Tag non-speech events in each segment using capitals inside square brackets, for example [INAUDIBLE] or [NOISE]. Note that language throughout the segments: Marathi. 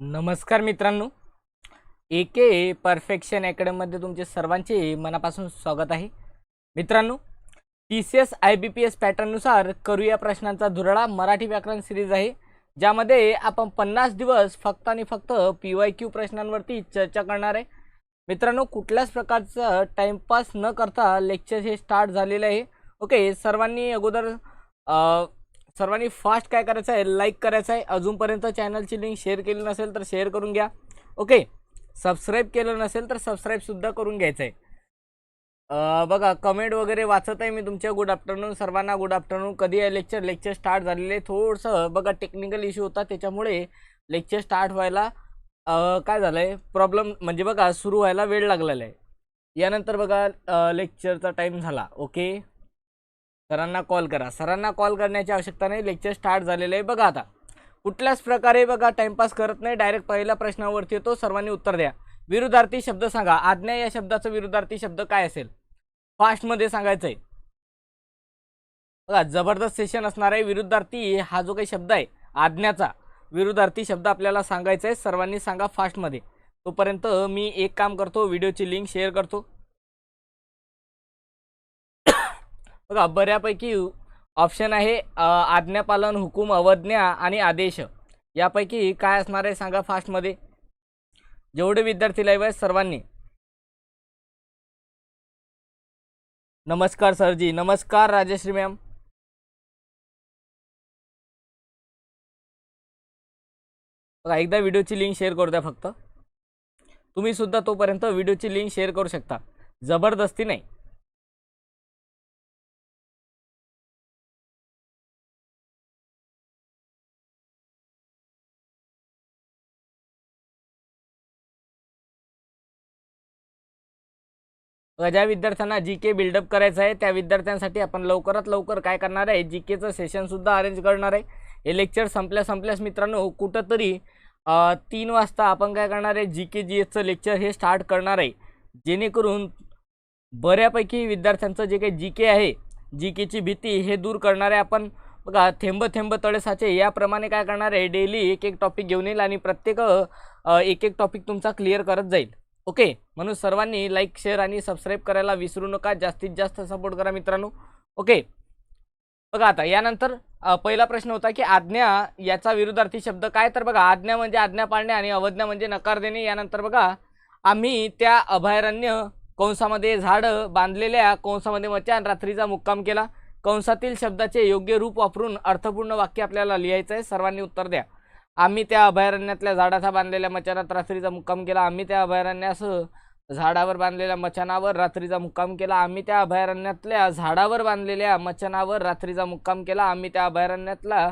नमस्कार मित्रांनो. ए के परफेक्शन अकॅडमीमध्ये तुमचे सर्वांचे मनापासून स्वागत आहे. मित्रांनो T C S I B P S पॅटर्ननुसार करूया प्रश्नांचा धुरळा मराठी व्याकरण सिरीज आहे. ज्यामध्ये आपण पन्नास दिवस फक्त आणि फक्त पी वाय क्यू प्रश्नांवरती चर्चा करणार आहे. मित्रांनो कुठल्याच प्रकारचं टाइमपास न करता लेक्चर हे स्टार्ट झालेलं आहे. ओके सर्वांनी अगोदर सर्वांनी फास्ट काय करायचं आहे लाईक करायचं आहे अजूनपर्यंत चॅनलची लिंक शेअर केली नसेल तर शेअर करून घ्या. ओके सबस्क्राईब केलं नसेल तर सबस्क्राईबसुद्धा करून घ्यायचं आहे बघा कमेंट वगैरे वाचत आहे मी तुमच्या. गुड आफ्टरनून सर्वांना. गुड आफ्टरनून कधी आहे? लेक्चर लेक्चर स्टार्ट झालेले. थोडंसं बघा टेक्निकल इश्यू होता. त्याच्यामुळे लेक्चर स्टार्ट व्हायला काय झालं आहे प्रॉब्लेम म्हणजे बघा सुरू व्हायला वेळ लागलेला आहे. यानंतर बघा लेक्चरचा टाईम झाला. ओके सरांना कॉल करा. सरांना कॉल करण्याची आवश्यकता नाही. लेक्चर स्टार्ट झालेलं आहे. बघा आता. कुठल्याच प्रकारे बघा टाइमपास करत नाही. डायरेक्ट पहिल्या प्रश्नावरती येतो. सर्वांनी उत्तर द्या. विरुद्धार्थी शब्द सांगा. आज्ञा या शब्दाचा विरुद्धार्थी शब्द काय असेल? फास्टमध्ये सांगायचं आहे बघा जबरदस्त सेशन असणार आहे. विरुद्धार्थी हा जो काही शब्द आहे आज्ञाचा विरुद्धार्थी शब्द आपल्याला सांगायचा आहे सर्वांनी सांगा फास्टमध्ये. तोपर्यंत मी एक काम करतो. व्हिडिओची लिंक शेअर करतो. बघा बऱ्यापैकी ऑप्शन आहे आज्ञापालन हुकूम अवज्ञा आणि आदेश. यापैकी काय असणार आहे सांगा फास्टमध्ये जेवढे विद्यार्थी लाईव्ह आहेत सर्वांनी. नमस्कार सरजी नमस्कार राजश्री मॅम बघा एकदा व्हिडिओची लिंक शेअर करू द्या फक्त. तुम्ही सुद्धा तोपर्यंत व्हिडिओची लिंक शेअर करू शकता. जबरदस्ती नाही. ज्या विद्यार्थ्यांना जी के बिल्डअप करायचं आहे त्या विद्यार्थ्यांसाठी आपण लवकरात लवकर काय करणार आहे? जी केचं सेशनसुद्धा अरेंज करणार आहे. हे लेक्चर संपल्या संपल्यास मित्रांनो कुठंतरी तीन वाजता आपण काय करणार आहे? जी के जी एसचं लेक्चर हे स्टार्ट करणार आहे. जेणेकरून बऱ्यापैकी विद्यार्थ्यांचं जे काही जी के आहे जी केची भीती हे दूर करणार आहे आपण. बघा थेंब थेंब तळेसाचे याप्रमाणे काय करणार आहे? डेली एक एक टॉपिक घेऊन येईल आणि प्रत्येक एक एक टॉपिक तुमचा क्लिअर करत जाईल. ओके म्हणून सर्वांनी लाईक शेअर आणि सबस्क्राईब करायला विसरू नका. जास्तीत जास्त सपोर्ट करा मित्रांनो. ओके बघा आता यानंतर पहिला प्रश्न होता की आज्ञा याचा विरुद्धार्थी शब्द काय? तर बघा आज्ञा म्हणजे आज्ञा पाळणे आणि अवज्ञा म्हणजे नकार देणे. यानंतर बघा आम्ही त्या अभयारण्य कंसामध्ये झाडं बांधलेल्या कंसामध्ये मचान रात्रीचा मुक्काम केला. कंसातील शब्दाचे योग्य रूप वापरून अर्थपूर्ण वाक्य आपल्याला लिहायचं आहे सर्वांनी उत्तर द्या. आम्ही त्या अभयारण्यातल्या झाडाचा बांधलेल्या मचानात रात्रीचा मुक्काम केला. आम्ही त्या अभयारण्यास झाडावर बांधलेल्या मचानावर रात्रीचा मुक्काम केला. आम्ही त्या अभयारण्यातल्या झाडावर बांधलेल्या मचानावर रात्रीचा मुक्काम केला. आम्ही त्या अभयारण्यातला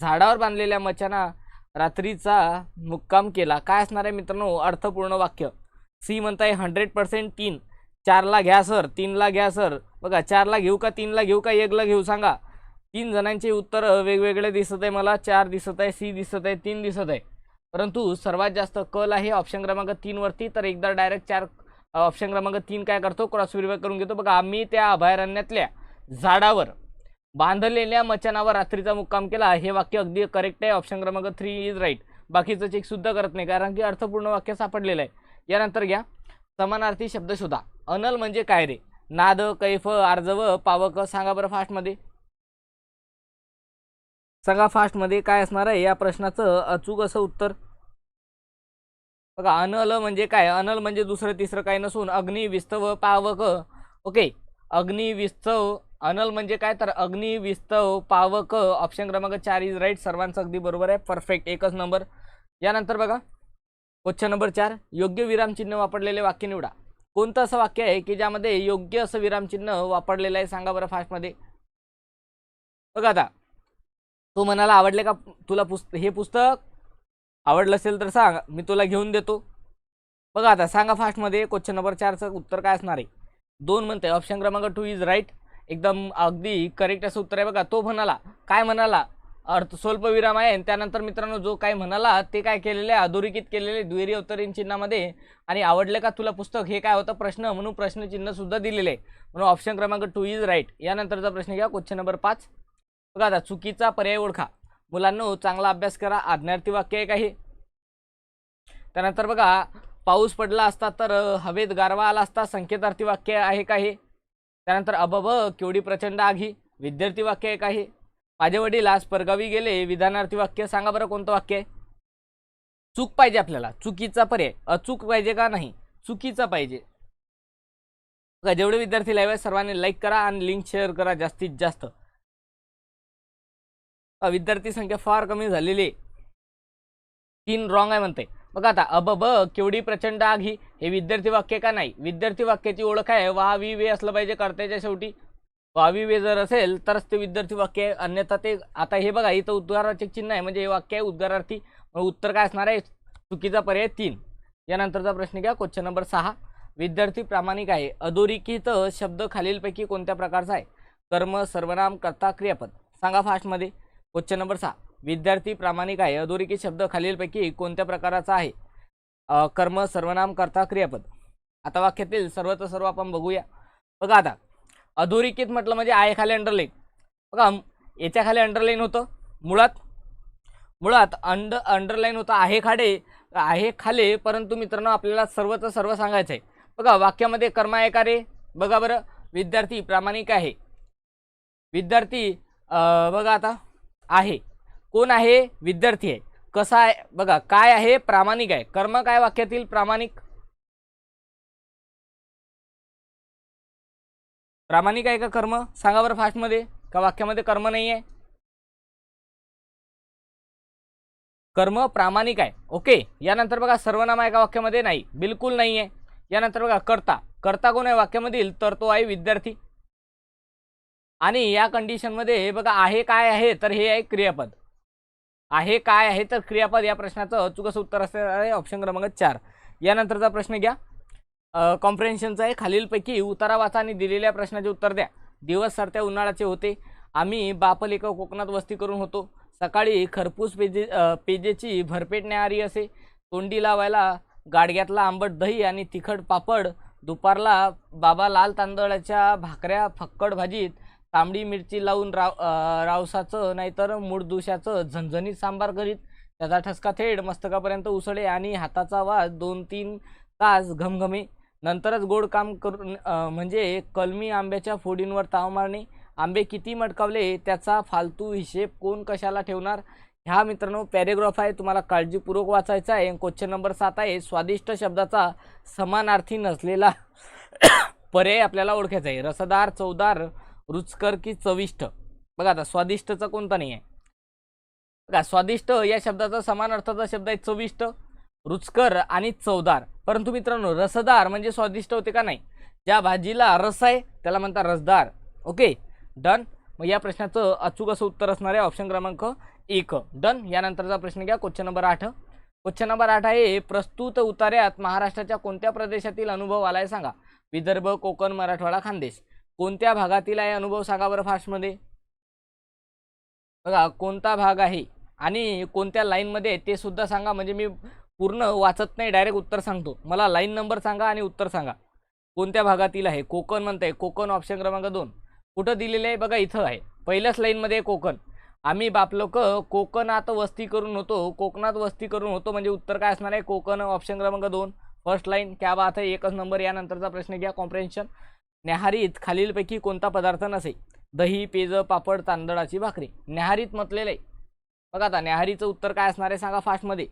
झाडावर बांधलेल्या मचाना रात्रीचा मुक्काम केला. काय असणार आहे मित्रांनो? अर्थपूर्ण वाक्य. सी म्हणताय हंड्रेड पर्सेंट तीन. चारला घ्या सर. तीनला घ्या सर. बघा चारला घेऊ का तीनला घेऊ का एकला घेऊ सांगा. तीन जणांचे उत्तर वेगवेगळे दिसत आहे मला चार दिसत आहे सी दिसत आहे तीन दिसत आहे. परंतु सर्वात जास्त कल आहे ऑप्शन क्रमांक तीनवरती तर एकदा डायरेक्ट चार ऑप्शन क्रमांक तीन काय करतो क्रॉस व्हेरीफाय करून घेतो. बघा आम्ही त्या अभयारण्यातल्या झाडावर बांधलेल्या मचानावर रात्रीचा मुक्काम केला. हे वाक्य अगदी करेक्ट आहे ऑप्शन क्रमांक थ्री इज राईट बाकीचं चेक सुद्धा करत नाही कारण की अर्थपूर्ण वाक्य सापडलेलं आहे. यानंतर घ्या समानार्थी शब्द शोधा. अनल म्हणजे काय रे? नाद कैफ आर्जव पावक सांगा बरं फास्टमध्ये सगळा फास्टमध्ये काय असणार आहे? या प्रश्नाचं अचूक असं उत्तर. बघा अनल म्हणजे काय? अनल म्हणजे दुसरं तिसरं काय नसून अग्निविस्तव पावक. ओके. अग्निविस्तव अनल म्हणजे काय? तर अग्निविस्तव पावक. ऑप्शन क्रमांक चार इज राईट सर्वांचं अगदी बरोबर आहे. परफेक्ट एकच नंबर यानंतर बघा. क्वेश्चन नंबर चार. योग्य विरामचिन्ह वापरलेले वाक्य निवडा. कोणतं असं वाक्य आहे की ज्यामध्ये योग्य असं विरामचिन्ह वापरलेलं आहे? सांगा बरं फास्टमध्ये बघा आता. तो म्हणाला आवडले का तुला पुस्त हे पुस्तक? आवडलं असेल तर सांग मी तुला घेऊन देतो. बघा आता सांगा फास्टमध्ये क्वेश्चन नंबर चारचं उत्तर काय असणार आहे? दोन म्हणते ऑप्शन क्रमांक टू इज राईट एकदम अगदी करेक्ट असं उत्तर आहे बघा. तो म्हणाला काय म्हणाला? अर्थ स्वल्पविराम आहे आणि त्यानंतर मित्रांनो जो काय म्हणाला ते काय केलेले आहे? अधोरेखित केलेले दुहेरी अवतरीन चिन्हामध्ये. आणि आवडले का तुला पुस्तक? हे काय होतं? प्रश्न म्हणून प्रश्नचिन्हसुद्धा दिलेले आहे. म्हणून ऑप्शन क्रमांक टू इज राईट यानंतरचा प्रश्न घ्या क्वेश्चन नंबर पाच. बघा आता चुकीचा पर्याय ओळखा. मुलांनो चांगला अभ्यास करा आज्ञार्थी वाक्य एक आहे. त्यानंतर बघा पाऊस पडला असता तर हवेत गारवा आला असता संकेतार्थी वाक्य आहे का हे? त्यानंतर अबब केवढी प्रचंड आग ही विद्यार्थी वाक्य एक आहे. माझे वडील आज परगावी गेले विधानार्थी वाक्य सांगा बरं कोणतं वाक्य आहे? चूक पाहिजे आपल्याला चुकीचा पर्याय अचूक पाहिजे का नाही? चुकीचा पाहिजे. जेवढे विद्यार्थी लाईव्ह सर्वांनी लाईक करा आणि लिंक शेअर करा जास्तीत जास्त. विद्यार्थी संख्या फार कमी झालेली आहे. तीन रॉंग आहे म्हणते. बघा आता अब ब केवढी प्रचंड आग ही. हे विद्यार्थी वाक्य का नाही? विद्यार्थी वाक्याची ओळख आहे. वा वि वे असलं पाहिजे कर्त्याच्या शेवटी. वावी वे जर असेल तरच ते विद्यार्थी वाक्य आहे. अन्यथा ते आता हे बघा इथं उद्गाराचे चिन्ह आहे. म्हणजे हे वाक्य आहे उद्गारार्थी. मग उत्तर काय असणार आहे? चुकीचा पर्याय तीन. यानंतरचा प्रश्न घ्या क्वेश्चन नंबर सहा. विद्यार्थी प्रामाणिक आहे. अधोरेखित शब्द खालीलपैकी कोणत्या प्रकारचा आहे? कर्म सर्वनाम कर्ता क्रियापद. सांगा फास्टमध्ये क्वेश्चन नंबर सहा. विद्यार्थी प्रामाणिक आहे. अधोरेखित शब्द खालीलपैकी कोणत्या प्रकाराचा आहे? कर्म सर्वनाम करता क्रियापद. आता वाक्यातील सर्वच सर्व आपण बघूया. बघा आता. अधोरेखित म्हटलं म्हणजे आय खाली अंडरलाईन बघा याच्याखाली याच्या खाली अंडरलाईन होतं. मुळात मुळात अंड अंडरलाईन होतं. आहे खाडे आहे खाले परंतु मित्रांनो आपल्याला सर्वच सर्व सांगायचं आहे. बघा वाक्यामध्ये कर्म आहे का रे? बघा बरं. विद्यार्थी प्रामाणिक आहे. विद्यार्थी बघा आता. आहे. कोण आहे? विद्यार्थी आहे. कसा आहे? बघा काय आहे? प्रामाणिक आहे. कर्म काय वाक्यातील प्रामाणिक? प्रामाणिक आहे का कर्म? सांगा बरं फास्टमध्ये. का वाक्यामध्ये कर्म नाही आहे कर्म प्रामाणिक आहे. ओके. यानंतर बघा सर्वनाम आहे का वाक्यामध्ये? नाही. बिलकुल नाही आहे यानंतर बघा कर्ता. कर्ता कोण आहे? वाक्यामधील. तर तो आहे विद्यार्थी. आणि या कंडिशनमध्ये हे बघा आहे काय आहे तर हे आहे क्रियापद. आहे काय आहे तर क्रियापद या प्रश्नाचं अचूक उत्तर असणार आहे ऑप्शन क्रमांक चार. यानंतरचा प्रश्न घ्या. कॉम्प्रेन्शनचा आहे खालीलपैकी उतारा वाचा आणि दिलेल्या प्रश्नाचे उत्तर द्या. दिवस सरत्या उन्हाळ्याचे होते. आम्ही बापलेख कोकणात वस्ती करून होतो. सकाळी खरपूस पेजे पेजेची भरपेट न्याहारी असे. तोंडी लावायला गाडग्यातला आंबट दही आणि तिखट पापड. दुपारला बाबा लाल तांदळाच्या भाकऱ्या फक्कड भाजीत. तांबडी मिरची लावून राव रावसाचं नाहीतर मुडदुशाचं झणझणीत सांबार करीत. त्याचा ठसका थेट मस्तकापर्यंत उसळे आणि हाताचा वास दोन तीन तास घमघमे. नंतरच गोड काम करून म्हणजे कलमी आंब्याच्या फोडींवर ताव मारणे. आंबे किती मटकावले त्याचा फालतू हिशेब कोण कशाला ठेवणार? ह्या मित्रांनो पॅरेग्राफ आहे. तुम्हाला काळजीपूर्वक वाचायचा आहे. क्वेश्चन नंबर सात आहे. स्वादिष्ट शब्दाचा समानार्थी नसलेला [COUGHS] पर्याय आपल्याला ओळखायचा आहे. रसदार चवदार रुचकर की चविष्ट. बघा आता स्वादिष्टचा कोणता नाही आहे बघा स्वादिष्ट या शब्दाचा समान अर्थाचा शब्द आहे चविष्ट रुचकर आणि चवदार. परंतु मित्रांनो रसदार म्हणजे स्वादिष्ट होते का नाही? ज्या भाजीला रस आहे त्याला म्हणतात रसदार. ओके? डन. मग या प्रश्नाचं अचूक असं उत्तर असणार आहे ऑप्शन क्रमांक एक. डन. यानंतरचा प्रश्न घ्या क्वेश्चन नंबर आठ. क्वेश्चन नंबर आठ आहे प्रस्तुत उतार्यात महाराष्ट्राच्या कोणत्या प्रदेशातील अनुभव आलाय सांगा? विदर्भ कोकण मराठवाडा खानदेश. कोणत्या भागातील आहे अनुभव सांगा बरं फास्टमध्ये बघा कोणता भाग आहे आणि कोणत्या लाईनमध्ये आहे ते सुद्धा सांगा. म्हणजे मी पूर्ण वाचत नाही डायरेक्ट उत्तर सांगतो. मला लाईन नंबर सांगा आणि उत्तर सांगा. कोणत्या भागातील आहे? कोकण म्हणताय. कोकण ऑप्शन क्रमांक दोन. कुठं दिलेलं आहे? बघा इथं आहे. पहिल्याच लाईनमध्ये आहे कोकण. आम्ही बाप लोक कोकणात वस्ती करून होतो. कोकणात वस्ती करून होतो म्हणजे उत्तर काय असणार आहे? कोकण ऑप्शन क्रमांक दोन. फर्स्ट लाईन क्या बात आहे एकच नंबर यानंतरचा प्रश्न घ्या. कॉम्प्रेन्शन न्याहारीत खालीलपैकी कोणता पदार्थ नसे? दही पेज पापड तांदळाची भाकरी. न्याहारीत म्हटलेलं आहे. बघा आता न्याहारीचं उत्तर काय असणार आहे सांगा फास्टमध्ये.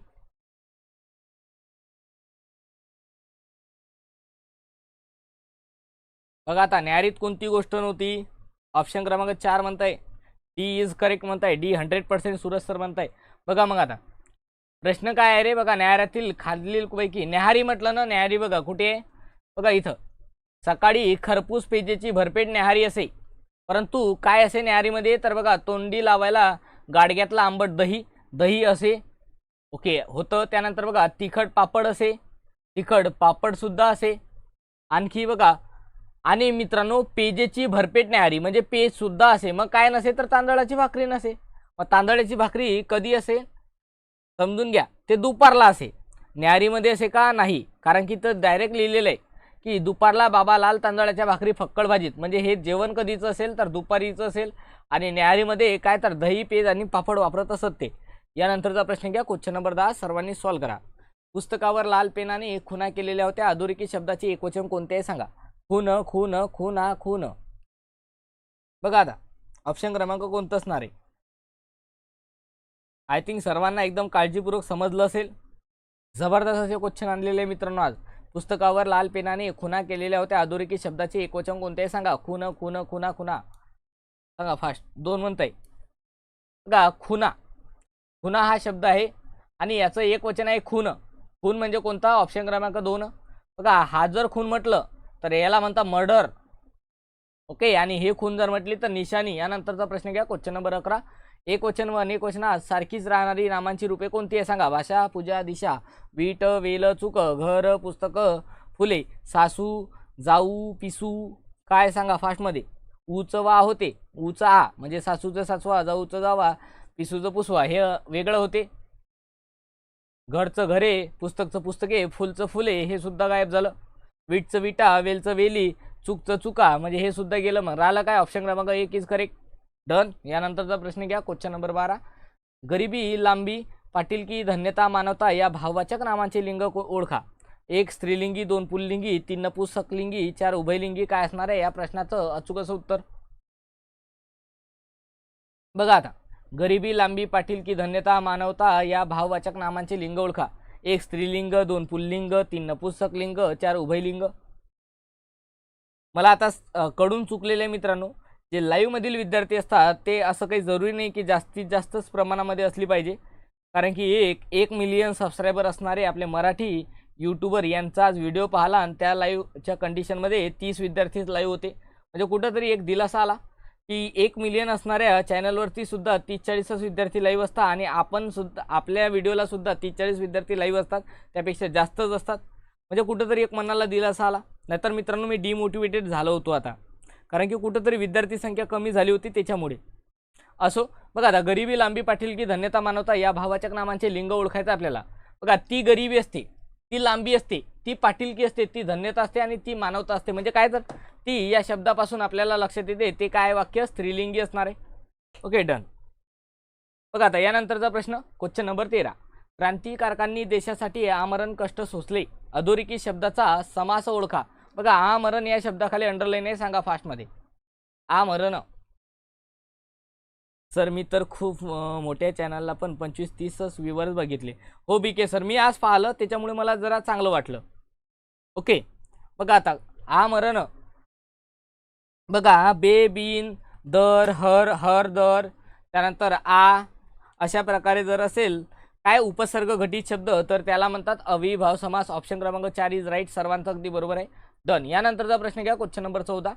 बघा आता न्याहारीत कोणती गोष्ट नव्हती? ऑप्शन क्रमांक चार म्हणताय. डी इज करेक्ट म्हणताय. D hundred percent Suraj sir म्हणताय. बघा मग आता. प्रश्न काय आहे रे? बघा न्याहाऱ्यातील खालीलपैकी न्याहारी म्हटलं ना न्याहारी बघा. कुठे? आहे बघा इथं. सकाळी खरपूस पेजेची भरपेट न्याहारी असे. परंतु काय असे न्याहारीमध्ये? तर बघा तोंडी लावायला गाडग्यातला आंबट दही दही असे. ओके होतं. त्यानंतर बघा तिखट पापड असे. तिखट पापडसुद्धा असे. आणखी बघा आणि मित्रांनो पेजेची भरपेट न्याहारी म्हणजे पेजसुद्धा असे. मग काय नसे तर तांदळाची भाकरी नसे. मग तांदळाची भाकरी कधी असे? समजून घ्या. ते दुपारला असे. न्याहारीमध्ये असे का? नाही. कारण की तर डायरेक्ट लिहिलेलं आहे. की दुपारला बाबा लाल तांदळाच्या भाकरी फक्कड भाजीत. म्हणजे हे जेवण कधीचं असेल तर दुपारीचं असेल आणि न्याहारीमध्ये काय तर दही पेज आणि पापड वापरत असत ते. यानंतरचा प्रश्न घ्या क्वेश्चन नंबर दहा सर्वांनी सॉल्व करा. पुस्तकावर लाल पेनाने खुना केलेल्या होत्या. अधोरेखित शब्दाचे एकवचन कोणते आहे सांगा. खून खून खुना खून बघा आता ऑप्शन क्रमांक कोणतं असणार आहे? आय थिंक सर्वांना एकदम काळजीपूर्वक समजलं असेल. जबरदस्त असे क्वेश्चन आणलेले मित्रांनो आज. पुस्तकावर लाल पेनाने खुना केलेल्या होत्या. अधोरेखित शब्दाचे एकवचन कोणते आहे सांगा. खून खून खुना खुना सांगा फास्ट दोन म्हणताय. बघा खुना खुना हा शब्द आहे आणि याचं एक वचन आहे खून खून म्हणजे कोणता? ऑप्शन क्रमांक दोन. बघा हा जर खून म्हटलं तर याला म्हणता मर्डर. ओके? आणि हे खून जर म्हटली तर निशाणी. यानंतरचा प्रश्न घ्या. क्वेश्चन नंबर अकरा. एक वचन व अनेक वचनात सारखीच राहणारी नामांची रूपे कोणती आहे सांगा? भाषा पूजा दिशा वीट वेल चुक घर पुस्तक फुले सासू जाऊ पिसू काय सांगा फास्टमध्ये उचवा वा होते उचा आ म्हणजे सासूचं सासवा जाऊचं जावा पिसूचं पुसवा हे वेगळं होते. घरचं घरे पुस्तकचं पुस्तके फुलचं फुले हे सुद्धा गायब झालं. वीटचं विटा वेलचं वेली चुकचं चुका म्हणजे हे सुद्धा गेलं मग. राहिलं काय? ऑप्शन क्रमांक एक इज करेक्ट डन. यानंतरचा प्रश्न घ्या क्वेश्चन नंबर बारा. गरिबी लांबी पाटीलकी धन्यता मानवता या भाववाचक नामांचे लिंग को- ओळखा. एक स्त्रीलिंगी दोन पुल्लिंगी तीन नपुसकलिंगी चार उभयलिंगी काय असणार आहे या प्रश्नाचं अचूक असं उत्तर? बघा आता. गरिबी लांबी पाटीलकी धन्यता मानवता या भाववाचक नामांचे लिंग ओळखा. एक स्त्रीलिंग दोन पुल्लिंग तीन नपुसकलिंग चार उभयलिंग. मला आता कडून चुकलेले मित्रांनो जे लाईव्हमधील विद्यार्थी असतात ते असं काही जरुरी नाही की जास्तीत जास्तच प्रमाणामध्ये असली पाहिजे. कारण की एक एक मिलियन सबस्क्रायबर असणारे आपले मराठी यूट्यूबर यांचा आज व्हिडिओ पाहिला आणि त्या लाईव्हच्या कंडिशनमध्ये तीस विद्यार्थीच लाईव्ह होते. म्हणजे कुठंतरी एक दिलासा आला की एक मिलियन असणाऱ्या चॅनलवरती सुद्धा तीस चाळीसच विद्यार्थी लाईव्ह असतात आणि आपण सुद्धा आपल्या व्हिडिओला सुद्धा तीस चाळीस विद्यार्थी लाईव्ह असतात. त्यापेक्षा जास्तच असतात. म्हणजे कुठंतरी एक मनाला दिलासा आला. नाहीतर मित्रांनो मी डिमोटिवेटेड झालो होतो आता. कारण की कुठंतरी विद्यार्थी संख्या कमी झाली होती त्याच्यामुळे. असो बघा आता गरिबी लांबी पाटील की धन्यता मानवता या भावाचक नामांचे लिंग ओळखायचं आपल्याला. बघा ती गरिबी असते ती लांबी असते ती पाटीलकी असते ती धन्यता असते आणि ती मानवता असते. म्हणजे काय तर ती या शब्दापासून आपल्याला लक्षात येते ते काय वाक्य? स्त्रीलिंगी असणार आहे. Okay done. बघा आता यानंतरचा प्रश्न क्वेश्चन नंबर तेरा. क्रांतिकारकांनी देशासाठी आमरण कष्ट सोसले. अधोरेखी शब्दाचा समास ओळखा. बघा आमरण या शब्दाखाली अंडरलाईन आहे सांगा फास्टमध्ये आमरण सर मी तर खूप मोठ्या चॅनलला पण पंचवीस तीसच व्ह्यूवर्स बघितले. हो बी के सर मी आज पाहिलं त्याच्यामुळे मला जरा चांगलं वाटलं. ओके. बघा आता आमरण बघा बे बिन दर हर हर दर त्यानंतर आ अशा प्रकारे जर असेल काय उपसर्ग घटित शब्द तर त्याला म्हणतात अविभाव समास ऑप्शन क्रमांक चार इज राईट सर्वांचं अगदी बरोबर आहे. डन. यानंतरचा प्रश्न घ्या क्वेश्चन नंबर चौदा.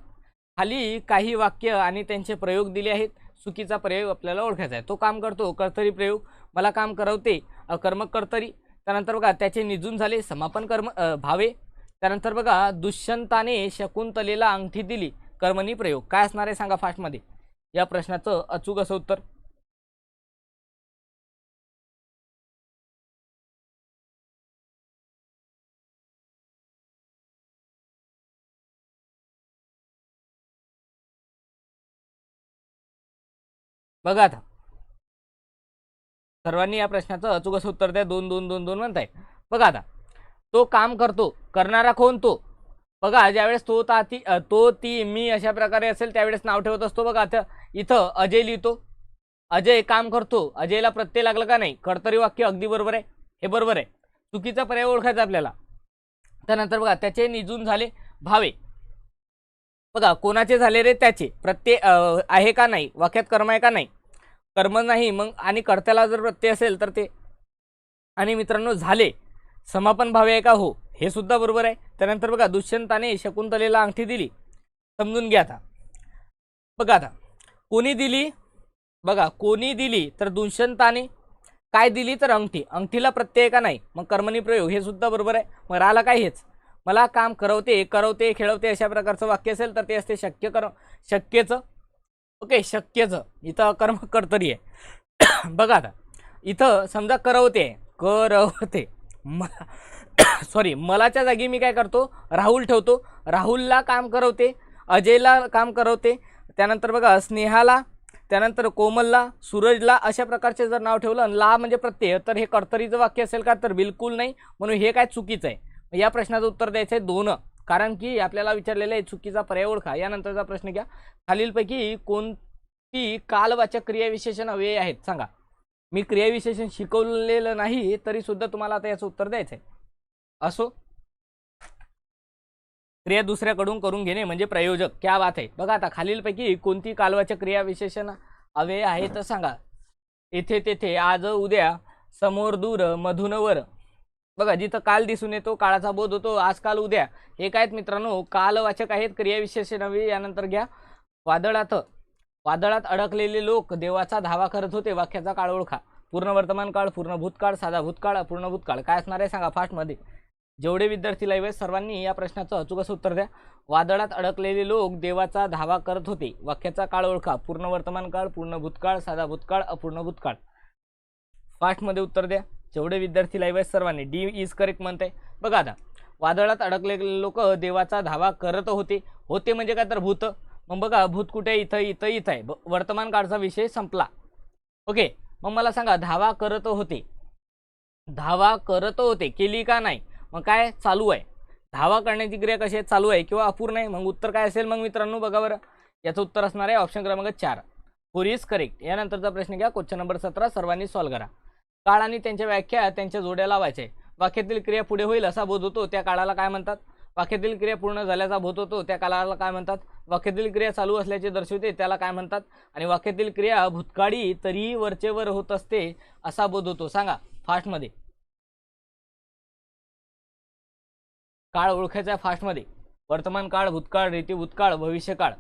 खाली काही वाक्य आणि त्यांचे प्रयोग दिले आहेत. चुकीचा प्रयोग आपल्याला ओळखायचा आहे. तो काम करतो कर्तरी प्रयोग. मला काम करवते अकर्मक कर्तरी. त्यानंतर बघा त्याचे निजून झाले समापन कर्म भावे. त्यानंतर बघा दुष्यंताने शकुंतलेला अंगठी दिली कर्मणी प्रयोग. काय असणार आहे सांगा फास्टमध्ये या प्रश्नाचं अचूक असं उत्तर. बघा आता. सर्वांनी या प्रश्नाचं अचूक असं उत्तर द्या. दोन दोन दोन दोन म्हणताय बघा आता. तो काम करतो. करणारा कोण तो? बघा ज्यावेळेस तो ता ती तो ती मी अशा प्रकारे असेल त्यावेळेस नाव ठेवत असतो बघा आता. इथं अजय लिहितो. अजय काम करतो. अजयला प्रत्यय लागलं का नाही? कर्तरी वाक्य अगदी बरोबर आहे. हे बरोबर आहे. चुकीचा पर्याय ओळखायचा आपल्याला. त्यानंतर बघा त्याचे निजून झाले भावे. बघा कोणाचे झाले रे त्याचे? प्रत्यय आहे का नाही? वाक्यात कर्म आहे का नाही? कर्म नाही मग आणि कर्त्याला जर प्रत्यय असेल तर ते आणि मित्रांनो झाले. समापन भावे आहे का? हो. हे सुद्धा बरोबर आहे. त्यानंतर बघा दुष्यंताने शकुंतलेला अंगठी दिली. समजून घ्या आता. बघा आता. कोणी दिली? बघा कोणी दिली तर दुष्यंताने. काय दिली तर अंगठी? अंगठीला प्रत्यय का नाही? मग कर्मणी प्रयोग हे सुद्धा बरोबर आहे. मग राहिला काय हेच? मला काम करवते करवते खेळवते अशा प्रकारचं वाक्य असेल तर ते असते शक्य कर शक्यचं. ओके शक्यचं. इथं कर्म कर्तरी आहे. [COUGHS] बघा आता. इथं समजा करवते आहे. करवते. मला [COUGHS] सॉरी मलाच्या जागी मी काय करतो? राहुल ठेवतो. राहुलला काम करवते अजयला काम करवते. त्यानंतर बघा स्नेहाला त्यानंतर कोमलला सूरजला अशा प्रकारचे जर नाव ठेवलं आणि ला म्हणजे प्रत्यय तर हे कर्तरीचं वाक्य असेल का? तर बिलकुल नाही. म्हणून हे काय चुकीचं आहे? या प्रश्नाचं उत्तर द्यायचं आहे दोन. कारण की आपल्याला विचारलेलं आहे चुकीचा पर्याय ओळखा. यानंतरचा प्रश्न घ्या. खालीलपैकी कोणती कालवाचक क्रियाविशेषण अव्यय आहेत? सांगा. मी क्रियाविशेषण शिकवलेलं नाही तरी सुद्धा तुम्हाला आता याचं उत्तर द्यायचं आहे असो. क्रिया दुसऱ्याकडून करून घेणे म्हणजे प्रयोजक. क्या बात आहे. बघा आता खालीलपैकी कोणती कालवाचक क्रियाविशेषण अव्यय आहे तर सांगा. येथे तेथे आज उद्या समोर दूर मधून वर बघा जिथं काल दिसून येतो काळाचा बोध होतो आज काल उद्या. हे काय आहेत मित्रांनो कालवाचक आहेत क्रियाविशेष नवी यानंतर घ्या. वादळात वादळात अडकलेले लोक देवाचा धावा करत होते वाक्याचा काळ ओळखा. पूर्ण वर्तमान काळ पूर्ण भूतकाळ साधा भूतकाळ अपूर्ण भूतकाळ. काय असणार आहे सांगा फास्टमध्ये. जेवढे विद्यार्थी लाईव्ह आहेत सर्वांनी या प्रश्नाचं अचूकच उत्तर द्या. वादळात अडकलेले लोक देवाचा धावा करत होते वाक्याचा काळ ओळखा. पूर्ण वर्तमान काळ पूर्ण भूतकाळ साधा भूतकाळ अपूर्ण भूतकाळ. फास्टमध्ये उत्तर द्या. जेवढे विद्यार्थी लाईव्ह आहेत सर्वांनी डी इज करेक्ट म्हणते. बघा आता वादळात अडकलेले लोक देवाचा धावा करत होते. होते म्हणजे काय तर भूत. मग बघा भूत कुठे? आहे? इथं इथं इथं आहे. ब- वर्तमान काळचा विषय संपला. ओके मग मला सांगा धावा करत होते. धावा करत होते केली का नाही? मग काय चालू आहे? धावा करण्याची क्रिया कशी आहे? चालू आहे किंवा अपूर्ण आहे? मग उत्तर काय असेल मग मित्रांनो बघा बरं. याचं उत्तर असणार आहे ऑप्शन क्रमांक चार. फोर इज करेक्ट यानंतरचा प्रश्न घ्या. क्वेश्चन नंबर सतरा. सर्वांनी सॉल्व्ह करा. काळ आणि त्यांच्या व्याख्या त्यांच्या जोड्या लावायचे. वाक्यातील क्रिया पुढे होईल असा बोध होतो त्या काळाला काय म्हणतात? वाक्यातील क्रिया पूर्ण झाल्याचा बोध होतो त्या काळाला काय म्हणतात? वाक्यातील क्रिया चालू असल्याचे दर्शवते त्याला काय म्हणतात? आणि वाक्यातील क्रिया भूतकाळी तरीही वरचेवर होत असते असा बोध होतो. सांगा फास्टमध्ये. काळ ओळखायचा आहे फास्टमध्ये. वर्तमान काळ भूतकाळ रीती भूतकाळ भविष्यकाळ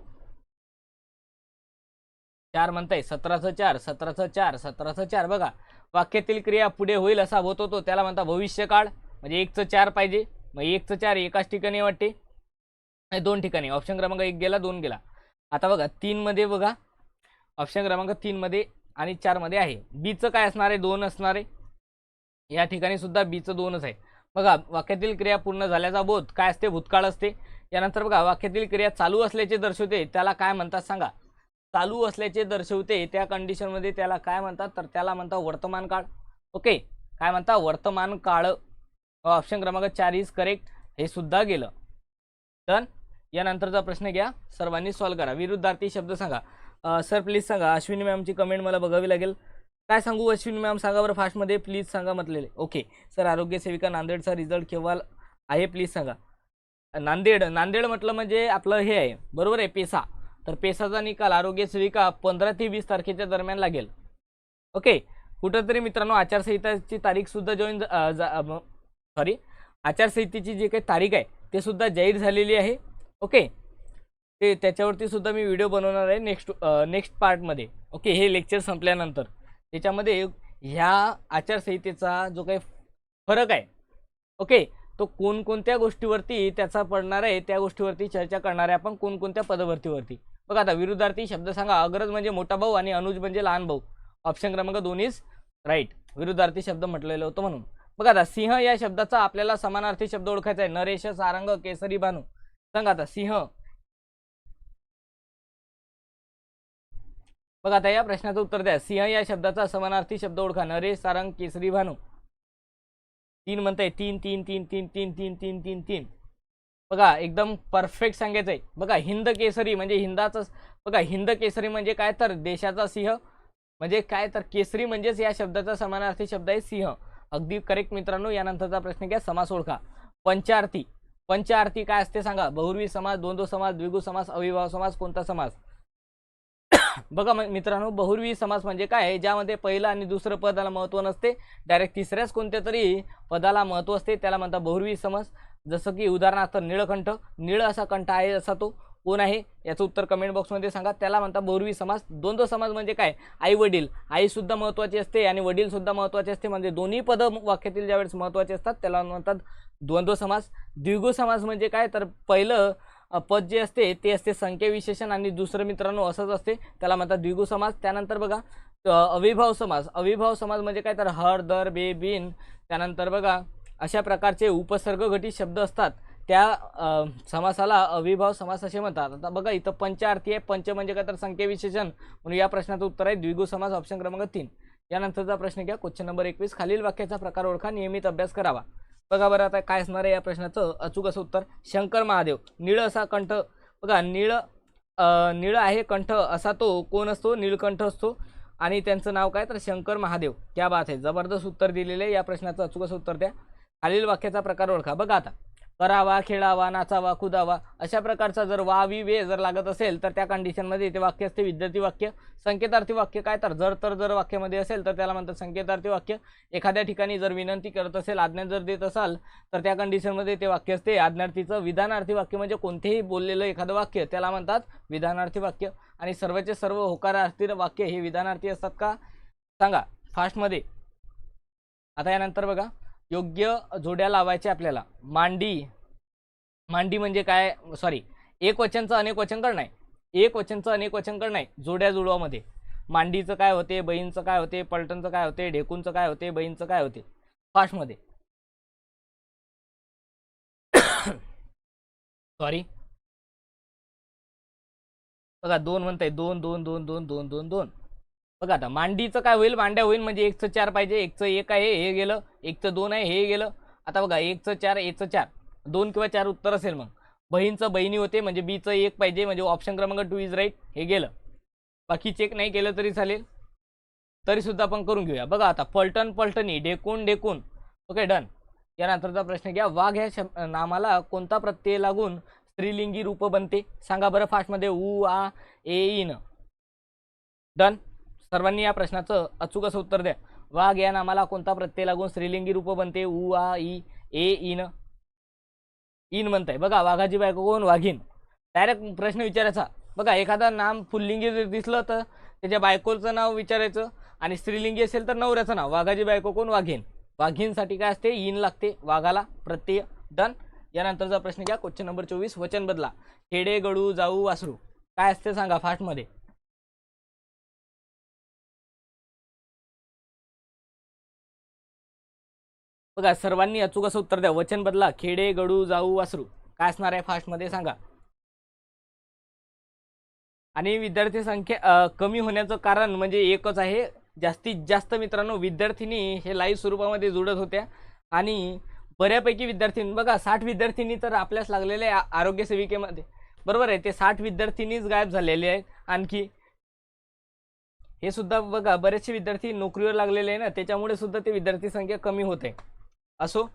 चार म्हणताय सतराचं चार सतराचं चार सतराचं चार. बघा वाक्यातील क्रिया पुढे होईल असा होत होतो त्याला म्हणता भविष्यकाळ. म्हणजे एकचं चार पाहिजे. मग एकचं चार एकाच ठिकाणी वाटते. दोन ठिकाणी. ऑप्शन क्रमांक एक गेला दोन गेला. आता बघा तीनमध्ये बघा. ऑप्शन क्रमांक तीनमध्ये आणि चारमध्ये आहे. बीचं काय असणार आहे? दोन असणार आहे. या ठिकाणी सुद्धा बीचं दोनच आहे. बघा वाक्यातील क्रिया पूर्ण झाल्याचा बोध. काय असते? भूतकाळ असते. यानंतर बघा वाक्यातील क्रिया चालू असल्याचे दर्शवते. त्याला काय म्हणतात सांगा? चालू असल्याचे दर्शवते त्या कंडिशनमध्ये त्याला काय म्हणतात? तर त्याला म्हणतात वर्तमान काळ. ओके काय म्हणता वर्तमान काळ ऑप्शन क्रमांक चार इज करेक्ट हे सुद्धा गेलं. डन यानंतरचा प्रश्न घ्या. सर्वांनी सॉल्व करा. विरुद्धार्थी शब्द सांगा. सर प्लीज सांगा. अश्विनी मॅमची कमेंट मला बघावी लागेल. काय सांगू अश्विनी मॅम सांगा बरं फास्टमध्ये प्लीज सांगा म्हटलेले. ओके सर आरोग्य सेविका नांदेडचा रिझल्ट केव्हा आहे? प्लीज सांगा. नांदेड. नांदेड म्हटलं म्हणजे आपलं हे आहे. बरोबर आहे? पेसा. तर पेसाचा निकाल आरोग्य सेविका पंधरा ते वीस तारखेच्या दरम्यान लागेल. ओके कुठंतरी मित्रांनो आचारसंहिताची तारीखसुद्धा जॉईन सॉरी आचारसंहितेची जी काही तारीख आहे ते सुद्धा जाहीर झालेली आहे. ओके ते त्याच्यावरती सुद्धा मी व्हिडिओ बनवणार आहे नेक्स्ट नेक्स्ट पार्टमध्ये ओके हे लेक्चर संपल्यानंतर. त्याच्यामध्ये ह्या आचारसंहितेचा जो काही फरक आहे ओके तो कोणकोणत्या गोष्टीवरती त्याचा पडणार आहे त्या गोष्टीवरती चर्चा करणार आहे आपण कोणकोणत्या पदभरतीवरती बघा आता विरुद्धार्थी शब्द सांगा. अग्रज म्हणजे मोठा भाऊ आणि अनुज म्हणजे लहान भाऊ. ऑप्शन क्रमांक दोन इज राईट विरुद्धार्थी शब्द म्हटलेलं होतं म्हणून. बघा आता सिंह या शब्दाचा आपल्याला समानार्थी शब्द ओळखायचा आहे. नरेश सारंग केसरी भानू. सांगा आता सिंह. बघा आता या प्रश्नाचं उत्तर द्या. सिंह या शब्दाचा समानार्थी शब्द ओळखा. नरेश सारंग केसरी भानू. तीन म्हणताय. तीन तीन तीन तीन तीन तीन तीन तीन तीन. बघा एकदम परफेक्ट सांगायचं आहे बघा हिंद केसरी म्हणजे हिंदाचं बघा हिंद केसरी म्हणजे काय तर देशाचा सिंह. म्हणजे काय तर केसरी म्हणजेच या शब्दाचा समानार्थी शब्द आहे सिंह. अगदी करेक्ट मित्रांनो यानंतरचा प्रश्न घ्या समास ओळखा. पंचार्थी पंचार्थी काय असते सांगा? बहुर्वी समास दो समास द्विगु समास अविभाव समास कोणता समास [COUGHS] बघा मित्रांनो बहुर्वी समास म्हणजे काय आहे? ज्यामध्ये पहिलं आणि दुसरं पदाला महत्त्व नसते. डायरेक्ट तिसऱ्याच कोणत्या तरी पदाला महत्त्व असते त्याला म्हणतात बहुर्वी समास जसं की उदाहरणार्थ निळकंठ निळ असा कंठ आहे असा तो. कोण आहे? याचं उत्तर कमेंट बॉक्समध्ये सांगा. त्याला म्हणतात बहुर्वी समास द्वंद्व समाज म्हणजे काय? आई वडील. आईसुद्धा महत्त्वाची असते आणि वडीलसुद्धा महत्त्वाचे असते. म्हणजे दोन्ही पदं वाक्यातील ज्यावेळेस महत्त्वाचे असतात त्याला म्हणतात द्वंद्व समास द्विगु समास म्हणजे काय? तर पहिलं पद जे असते ते असते संख्याविशेषण आणि दुसरं मित्रांनो असंच असते. त्याला म्हणतात द्विगु समास त्यानंतर बघा अविभाव समास अविभाव समाज म्हणजे काय? तर हर दर बे बिन. त्यानंतर बघा अशा प्रकारचे उपसर्ग घटित शब्द असतात. त्या समासाला अविभाव समास असे म्हणतात. आता बघा इथं पंचार्थी आहे. पंच म्हणजे काय तर संख्याविशेषण. म्हणून या प्रश्नाचं उत्तर आहे द्विगु समास ऑप्शन क्रमांक तीन. यानंतरचा प्रश्न घ्या. क्वेश्चन नंबर एकवीस. खालील वाक्याचा प्रकार ओळखा. नियमित अभ्यास करावा. बघा बरं आता काय असणार आहे या प्रश्नाचं अचूक असं उत्तर. शंकर महादेव. निळ असा कंठ. बघा निळ निळ आहे कंठ. असा तो कोण असतो? निळकंठ असतो. आणि त्यांचं नाव काय? तर शंकर महादेव. क्या बात आहे. जबरदस्त उत्तर दिलेलं आहे या प्रश्नाचं अचूक असं उत्तर द्या. खालील वाक्याचा प्रकार ओळखा. बघा आता. करावा खेळावा नाचावा कुदावा अशा प्रकारचा जर वा वि वे जर लागत असेल तर त्या कंडिशनमध्ये ते वाक्य असते विद्यार्थी वाक्य. संकेतार्थी वाक्य काय तर? जर तर जर वाक्यामध्ये असेल तर त्याला म्हणतात संकेतार्थी वाक्य. एखाद्या ठिकाणी जर विनंती करत असेल आज्ञा जर देत असाल तर त्या कंडिशनमध्ये ते वाक्य असते. आज्ञार्थीचं विधानार्थी वाक्य म्हणजे कोणतेही बोललेलं एखादं वाक्य त्याला म्हणतात विधानार्थी वाक्य. आणि सर्वचे सर्व होकारार्थी वाक्य हे विधानार्थी असतात का? सांगा. फास्टमध्ये आता यानंतर बघा. योग्य जोड्या लावायच्या आपल्याला. मांडी मांडी म्हणजे काय? सॉरी एक वचनचं अनेक वचन करणं आहे. एक वचनचं अनेक वचन करणं आहे जोड्या जुळवामध्ये. मांडीचं काय होते बहीणचं काय होते पलटणचं काय होते ढेकूनचं काय होते बहीणचं काय होते? फास्टमध्ये. सॉरी बघा दोन म्हणताय दोन दोन दोन दोन दोन दोन दोन. बघा आता मांडीचं काय होईल? मांड्या होईल म्हणजे एकचं चार पाहिजे एकचं एक आहे हे गेलं एकचं दोन आहे हे गेलं. आता बघा एकचं चार एकचं चार. दोन किंवा चार उत्तर असेल मग. बहीणचं बहिणी होते म्हणजे बीचं एक पाहिजे म्हणजे ऑप्शन क्रमांक टू इज राईट हे गेलं. बाकी चेक नाही केलं तरी चालेल. तरीसुद्धा आपण करून घेऊया. बघा आता पलटण पलटणी डेकून डेकून. ओके डन यानंतरचा प्रश्न घ्या. वाघ ह्या शब नामाला कोणता प्रत्यय लागून स्त्रीलिंगी रूप बनते? सांगा बरं फास्टमध्ये उ आ ए इन डन सर्वांनी या प्रश्नाचं अचूक असं उत्तर द्या. वाघ या नामाला कोणता प्रत्यय लागून स्त्रीलिंगी रूप बनते? उ आ ई ए इन. इन म्हणताय. बघा वाघाची बायको कोण? वाघीन डायरेक्ट प्रश्न विचारायचा. बघा एखादा नाम फुल्लिंगी जर दिसलं तर त्याच्या बायकोचं नाव विचारायचं आणि स्त्रीलिंगी असेल तर नवऱ्याचं नाव. वाघाची बायको कोण? वाघीन वाघींसाठी काय असते? इन लागते. वाघाला प्रत्यय डन. यानंतरचा प्रश्न घ्या. क्वेश्चन नंबर चोवीस. वचन बदला. खेडे गडू जाऊ वासरू. काय असते? सांगा. फास्टमध्ये. बघा सर्वांनी अचूक असं उत्तर द्या. वचन बदला. खेडे गडू जाऊ वासरू. काय असणार आहे फास्टमध्ये सांगा. आणि विद्यार्थी संख्या कमी होण्याचं कारण म्हणजे एकच आहे. जास्तीत जास्त मित्रांनो विद्यार्थिनी हे लाईव्ह स्वरूपामध्ये जुळत होत्या. आणि बऱ्यापैकी विद्यार्थी बघा साठ विद्यार्थिनी तर आपल्यास लागलेले आहे आरोग्य सेविकेमध्ये. बरोबर आहे ते साठ विद्यार्थिनीच गायब झालेले आहेत आणखी. हे सुद्धा बघा बरेचसे विद्यार्थी नोकरीवर लागलेले आहे ना त्याच्यामुळे सुद्धा ते विद्यार्थी संख्या कमी होत. आहे असो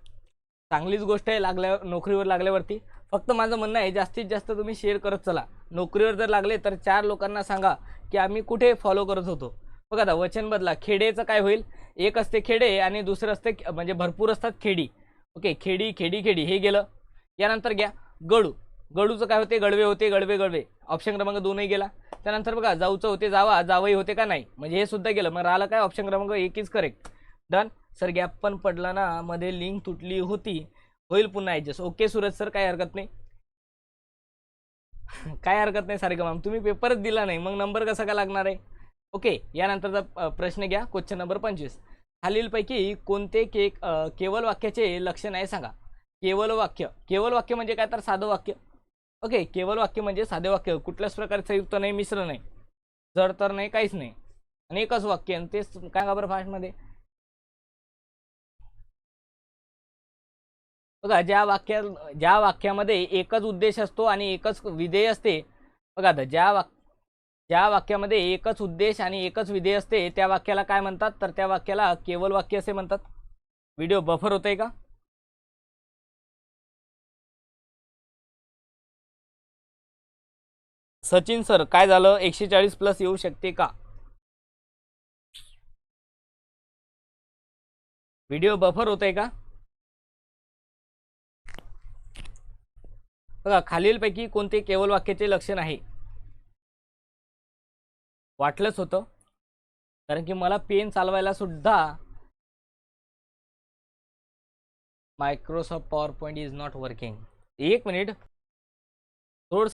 चांगलीच गोष्ट आहे लागल्या नोकरीवर लागल्यावरती. फक्त माझं म्हणणं आहे जास्तीत जास्त तुम्ही शेअर करत चला. नोकरीवर जर लागले तर चार लोकांना सांगा की आम्ही कुठे फॉलो करत होतो. बघा आता वचन बदला. खेडेचं काय होईल? एक असते खेडे आणि दुसरं असते म्हणजे भरपूर असतात खेडी. ओके खेडी खेडी खेडी. हे गेलं. यानंतर घ्या गडू. गडूचं काय होते? गडवे होते गडवे गडवे. ऑप्शन क्रमांक दोनही गेला. त्यानंतर बघा जाऊचं होते जावा जावई होते का नाही? म्हणजे हे सुद्धा गेलं. मग राहिलं काय? ऑप्शन क्रमांक एकच करेक्ट डन सर गॅप पण पडला ना मध्ये लिंक तुटली होती. होईल पुन्हा ॲडजस्ट ओके सूरज सर काही हरकत नाही. काय हरकत नाही सारखं मॅम तुम्ही पेपरच दिला नाही मग नंबर कसा काय लागणार आहे? ओके यानंतरचा प्रश्न घ्या क्वेश्चन नंबर पंचवीस. खालीलपैकी कोणते के अ, केवळ वाक्याचे लक्षण आहे सांगा. केवळ वाक्य. केवळ वाक्य म्हणजे काय तर साधं वाक्य. ओके केवळ वाक्य म्हणजे साधे वाक्य. कुठल्याच प्रकारचं संयुक्त नाही मिश्र नाही. जर तर नाही काहीच नाही. आणि एकच वाक्य आणि तेच काय का बरं फास्टमध्ये बघा ज्या वाक्या ज्या वाक्यामध्ये एकच उद्देश असतो आणि एकच विधेय असते बघा आता ज्या वाक ज्या वाक्यामध्ये एकच उद्देश आणि एकच विधेय असते त्या वाक्याला काय म्हणतात? तर त्या वाक्याला केवळ वाक्य असे म्हणतात. व्हिडिओ बफर होतंय का? सचिन सर काय झालं? एकशे चाळीस प्लस येऊ शकते का? व्हिडिओ बफर होतंय का? बघा खालीलपैकी कोणते केवळ वाक्याचे लक्षण आहे? वाटलंच होतं. कारण की मला पेन चालवायला सुद्धा Microsoft PowerPoint is not working. एक मिनिट.